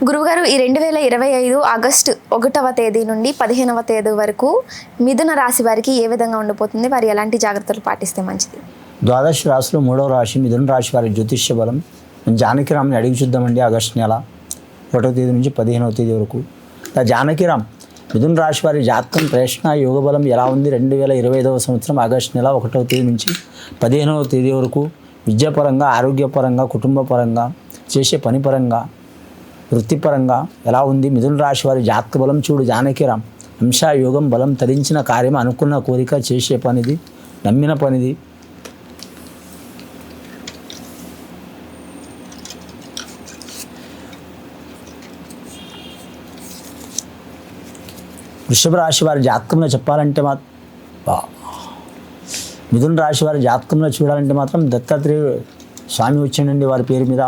గురువుగారు ఈ రెండు వేల ఇరవై ఐదు ఆగస్టు ఒకటవ తేదీ నుండి పదిహేనవ తేదీ వరకు మిథున రాశి వారికి ఏ విధంగా ఉండబోతుంది వారు ఎలాంటి జాగ్రత్తలు పాటిస్తే మంచిది? ద్వాదశ రాశిలో మూడవ రాశి మిథున రాశి వారి జ్యోతిష్య బలం. జానకిరామ్ని అడిగి చూద్దామండి ఆగస్టు నెల. ఒకటో తేదీ నుంచి పదిహేనవ తేదీ వరకు. ఆ జానకిరామ్ మిథున రాశి వారి జాతకం ప్రేక్షణ యోగ బలం ఎలా ఉంది? రెండు వేల ఇరవై ఐదవ సంవత్సరం ఆగస్టు నెల ఒకటవ తేదీ నుంచి పదిహేనవ తేదీ వరకు. విద్యాపరంగా ఆరోగ్యపరంగా కుటుంబపరంగా చేసే పని పరంగా వృత్తిపరంగా ఎలా ఉంది? మిథున రాశి వారి జాతక బలం చూడు జానకిరామ్. హంశాయోగం యోగం బలం తరించిన కార్యం అనుకున్న కోరిక చేసే పనిది నమ్మిన పనిది. వృషభ రాశి వారి జాతకంలో చెప్పాలంటే మా మిథున రాశి వారి జాతకంలో చూడాలంటే మాత్రం దత్తాత్రేయ స్వామి వచ్చిండండి వారి పేరు మీద.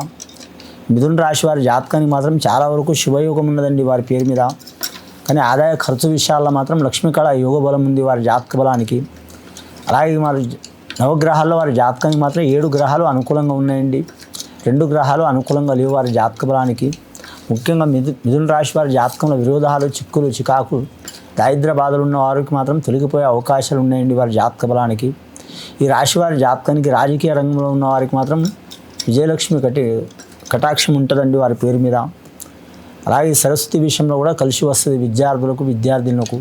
మిథున రాశి వారి జాతకానికి మాత్రం చాలా వరకు శుభయోగం ఉన్నదండి వారి పేరు మీద. కానీ ఆదాయ ఖర్చు విషయాల్లో మాత్రం లక్ష్మీకళ యోగ బలం ఉంది వారి జాతక బలానికి. అలాగే వారి నవగ్రహాల్లో వారి జాతకానికి మాత్రం ఏడు గ్రహాలు అనుకూలంగా ఉన్నాయండి. రెండు గ్రహాలు అనుకూలంగా లేవు వారి జాతక బలానికి. ముఖ్యంగా మిథు మిథున రాశి వారి జాతకంలో విరోధాలు చిక్కులు చికాకు దారిద్ర బాధలు ఉన్న వారికి మాత్రం తొలగిపోయే అవకాశాలు ఉన్నాయండి వారి జాతక బలానికి. ఈ రాశి వారి జాతకానికి రాజకీయ రంగంలో ఉన్న వారికి మాత్రం విజయలక్ష్మి కటి కటాక్షం ఉంటుందండి వారి పేరు మీద. అలాగే సరస్వతి విషయంలో కూడా కలిసి వస్తుంది విద్యార్థులకు విద్యార్థినులకు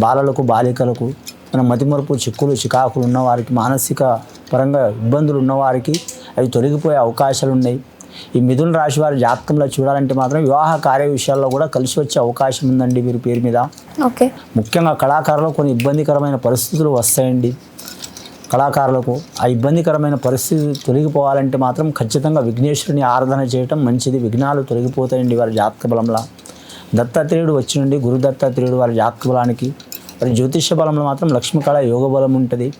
బాలలకు బాలికలకు మన మతిమరుపు చిక్కులు చికాకులు ఉన్నవారికి మానసిక పరంగా ఇబ్బందులు ఉన్నవారికి అవి తొలగిపోయే అవకాశాలు ఉన్నాయి. ఈ మిథున రాశి వారి జాతకంలో చూడాలంటే మాత్రం వివాహ కార్య విషయాల్లో కూడా కలిసి వచ్చే అవకాశం ఉందండి వీరి పేరు మీద. ఓకే. ముఖ్యంగా కళాకారులకు కొన్ని ఇబ్బందికరమైన పరిస్థితులు వస్తాయండి. కళాకారులకు ఆ ఇబ్బందికరమైన పరిస్థితి తొలగిపోవాలంటే మాత్రం ఖచ్చితంగా విఘ్నేశ్వరుని ఆరాధన చేయటం మంచిది. విఘ్నాలు తొలగిపోతాయండి వారి జాతక బలంలా. దత్తాత్రేయుడు వచ్చి నుండి గురు దత్తాత్రేయుడు వారి జాతక బలానికి. వారి జ్యోతిష బలంలో మాత్రం లక్ష్మీకళ యోగ బలం ఉంటుంది.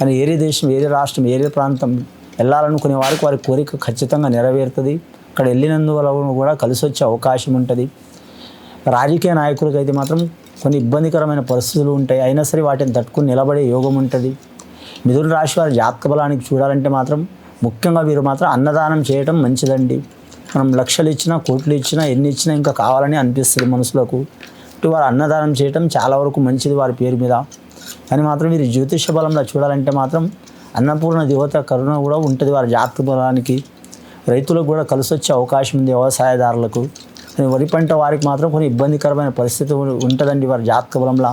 అని ఏరే దేశం ఏరే రాష్ట్రం ఏరే ప్రాంతం వెళ్ళాలనుకునే వారికి వారి కోరిక ఖచ్చితంగా నెరవేరుతుంది. అక్కడ వెళ్ళినందువల్ల కూడా కలిసి వచ్చే అవకాశం ఉంటుంది. రాజకీయ నాయకులకైతే అయితే మాత్రం కొన్ని ఇబ్బందికరమైన పరిస్థితులు ఉంటాయి. అయినా సరే వాటిని తట్టుకుని నిలబడే యోగం ఉంటుంది. మిథున రాశి వారి జాతక బలానికి చూడాలంటే మాత్రం ముఖ్యంగా వీరు మాత్రం అన్నదానం చేయటం మంచిదండి. మనం లక్షలు ఇచ్చినా కోట్లు ఇచ్చినా ఎన్ని ఇచ్చినా ఇంకా కావాలని అనిపిస్తుంది మనసులకు. ఇటు వారు అన్నదానం చేయటం చాలా వరకు మంచిది వారి పేరు మీద. కానీ మాత్రం వీరి జ్యోతిష బలంలో చూడాలంటే మాత్రం అన్నపూర్ణ దేవత కరుణ కూడా ఉంటుంది వారి జాతక బలానికి. రైతులకు కూడా కలిసి వచ్చే అవకాశం ఉంది వ్యవసాయదారులకు. వరి పంట వారికి మాత్రం కొన్ని ఇబ్బందికరమైన పరిస్థితి ఉంటుందండి వారి జాతక బలంలో.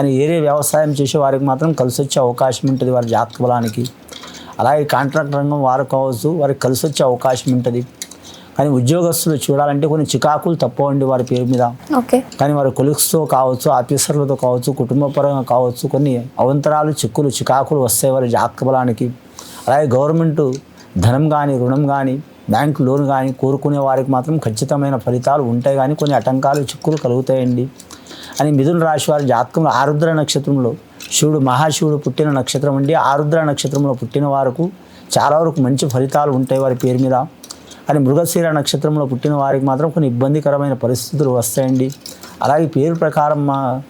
కానీ ఏరే వ్యవసాయం చేసే వారికి మాత్రం కలిసి వచ్చే అవకాశం ఉంటుంది వారి జాతక బలానికి. అలాగే కాంట్రాక్ట్ రంగం వారు కావచ్చు వారికి కలిసి వచ్చే అవకాశం ఉంటుంది. కానీ ఉద్యోగస్తులు చూడాలంటే కొన్ని చికాకులు తప్పవండి వారి పేరు మీద. ఓకే. కానీ వారి కొలీగ్స్తో కావచ్చు ఆఫీసర్లతో కావచ్చు కుటుంబ పరంగా కావచ్చు కొన్ని అవంతరాలు చిక్కులు చికాకులు వస్తాయి వారి జాతక బలానికి. అలాగే గవర్నమెంట్ ధనం కానీ రుణం కానీ బ్యాంక్ లోన్ కానీ కోరుకునే వారికి మాత్రం ఖచ్చితమైన ఫలితాలు ఉంటాయి. కానీ కొన్ని ఆటంకాలు చిక్కులు కలుగుతాయండి. అని మిథున రాశి వారి జాతకంలో ఆరుద్ర నక్షత్రంలో శివుడు మహాశివుడు పుట్టిన నక్షత్రం అండి. ఆరుద్ర నక్షత్రంలో పుట్టిన వారికి చాలా వరకు మంచి ఫలితాలు ఉంటాయి వారి పేరు మీద. అని మృగశీర నక్షత్రంలో పుట్టిన వారికి మాత్రం కొన్ని ఇబ్బందికరమైన పరిస్థితులు వస్తాయండి. అలాగే పేరు ప్రకారం మా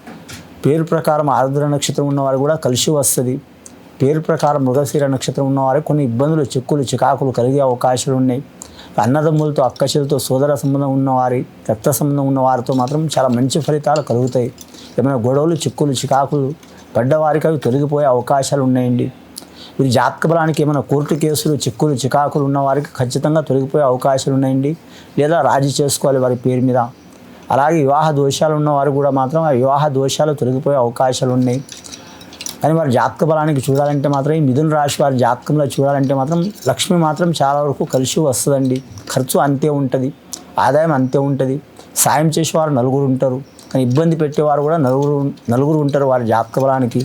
పేరు ప్రకారం ఆరుద్ర నక్షత్రం ఉన్నవారు కూడా కలిసి వస్తుంది. పేరు ప్రకారం మృగశీర నక్షత్రం ఉన్నవారికి కొన్ని ఇబ్బందులు చిక్కులు చికాకులు కలిగే అవకాశాలు ఉన్నాయి. అన్నదమ్ములతో అక్కచెలతో సోదర సంబంధం ఉన్నవారి రక్త సంబంధం ఉన్న వారితో మాత్రం చాలా మంచి ఫలితాలు కలుగుతాయి. ఏమైనా గొడవలు చిక్కులు చికాకులు పడ్డవారికి అవి తొలగిపోయే అవకాశాలు ఉన్నాయండి. వీరి జాతక బలానికి ఏమైనా కోర్టు కేసులు చిక్కులు చికాకులు ఉన్నవారికి ఖచ్చితంగా తొలగిపోయే అవకాశాలు ఉన్నాయండి. లేదా రాజీ చేసుకోవాలి వారి పేరు మీద. అలాగే వివాహ దోషాలు ఉన్నవారు కూడా మాత్రం ఆ వివాహ దోషాలు తొలగిపోయే అవకాశాలు ఉన్నాయి. కానీ వారి జాతక బలానికి చూడాలంటే మాత్రం ఈ మిథున రాశి వారి జాతకంలో చూడాలంటే మాత్రం లక్ష్మి మాత్రం చాలా వరకు కలిసి వస్తుందండి. ఖర్చు అంతే ఉంటుంది ఆదాయం అంతే ఉంటుంది. సాయం చేసేవారు నలుగురు ఉంటారు. కానీ ఇబ్బంది పెట్టేవారు కూడా నలుగురు నలుగురు ఉంటారు వారి జాతక బలానికి.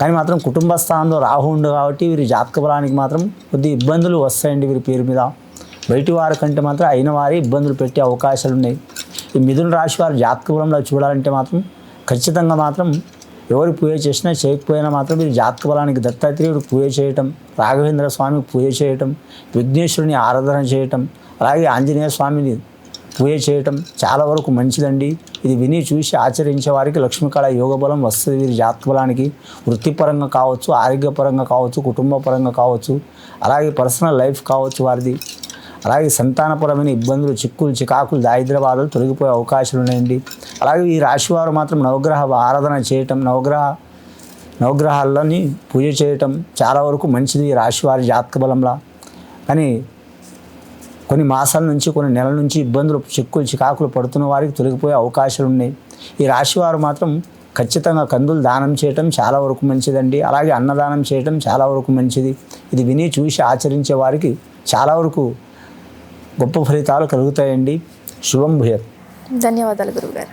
కానీ మాత్రం కుటుంబ స్థానంలో రాహు ఉండు కాబట్టి వీరి జాతక బలానికి మాత్రం కొద్ది ఇబ్బందులు వస్తాయండి వీరి పేరు మీద. బయటి వారి కంటే మాత్రం అయిన వారి ఇబ్బందులు పెట్టే అవకాశాలు ఉన్నాయి. ఈ మిథున రాశి వారి జాతక బలంలో చూడాలంటే మాత్రం ఖచ్చితంగా మాత్రం ఎవరు పూజ చేసినా చేయకపోయినా మాత్రం మీరు జాతక బలానికి దత్తాత్రేయుడు పూజ చేయటం రాఘవేంద్ర స్వామికి పూజ చేయటం విఘ్నేశ్వరుని ఆరాధన చేయటం అలాగే ఆంజనేయ స్వామిని పూజ చేయటం చాలా వరకు మంచిదండి. ఇది విని చూసి ఆచరించే వారికి లక్ష్మీకళ యోగ బలం వస్తుంది. వీరి జాతక బలానికి వృత్తిపరంగా కావచ్చు ఆరోగ్యపరంగా కావచ్చు కుటుంబపరంగా కావచ్చు అలాగే పర్సనల్ లైఫ్ కావచ్చు వారిది. అలాగే సంతానపరమైన ఇబ్బందులు చిక్కులు చికాకులు దారిద్రవాదాలు తొలగిపోయే అవకాశాలు ఉన్నాయండి. అలాగే ఈ రాశివారు మాత్రం నవగ్రహ ఆరాధన చేయటం నవగ్రహ నవగ్రహాలని పూజ చేయటం చాలా వరకు మంచిది ఈ రాశివారి జాతక బలంలా. కానీ కొన్ని మాసాల నుంచి కొన్ని నెలల నుంచి ఇబ్బందులు చిక్కులు చికాకులు పడుతున్న వారికి తొలగిపోయే అవకాశాలు ఉన్నాయి. ఈ రాశివారు మాత్రం ఖచ్చితంగా కందులు దానం చేయటం చాలా వరకు మంచిదండి. అలాగే అన్నదానం చేయటం చాలా వరకు మంచిది. ఇది విని చూసి ఆచరించే వారికి చాలా వరకు గొప్ప ఫలితాలు కలుగుతాయండి. శుభం భూయత్. ధన్యవాదాలు గురువుగారు.